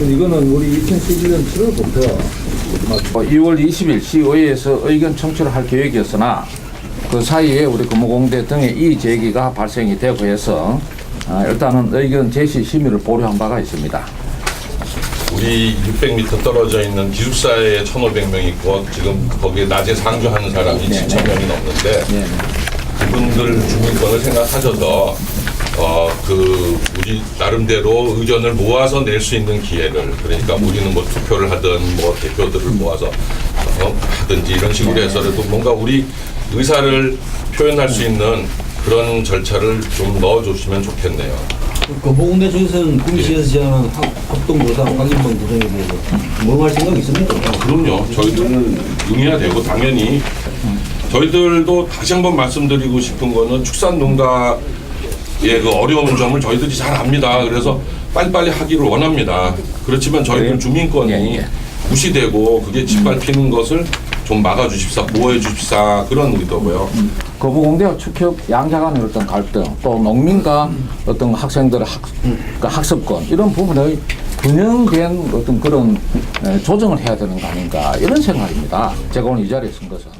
이거는 우리 2011년 7월부터 2월 20일 시의회에서 의견 청취를 할 계획이었으나 그 사이에 우리 금호공대 등의 이의 제기가 발생이 되고 해서 아, 일단은 의견 제시 심의를 보류한 바가 있습니다. 우리 600m 떨어져 있는 기숙사에 1,500명 있고 지금 거기에 낮에 상주하는 사람이 네, 7,000명이 넘는데 네. 그분들 주민권을 생각하셔서 어 그 우리 나름대로 의견을 모아서 낼 수 있는 기회를 그러니까 우리는 뭐 투표를 하든 뭐 대표들을 모아서 어, 하든지 이런 식으로 해서라도 뭔가 우리 의사를 표현할 수 있는 그런 절차를 좀 넣어주시면 좋겠네요. 거보공대 쪽에서는 국시에서 제안한 합- 합동조사 확인반 구성에 대해서 뭐할 생각 있습니까? 그럼요. 저희들은 응해야 되고 당연히 저희들도 다시 한번 말씀드리고 싶은 거는 축산농가 의그 어려운 점을 저희들이 잘 압니다. 그래서 빨리빨리 하기를 원합니다. 그렇지만 저희들 네. 주민권이 예, 예. 무시되고 그게 짓밟히는 것을 좀 막아주십사, 보호해 주십사 그런 의도고요. 거부공대와 축협 양자 간의 어떤 갈등 또 농민과 어떤 학생들의 학, 그 학습권 이런 부분의 균형된 어떤 그런 에, 조정을 해야 되는 거 아닌가 이런 생각입니다. 제가 오늘 이 자리에 쓴 것은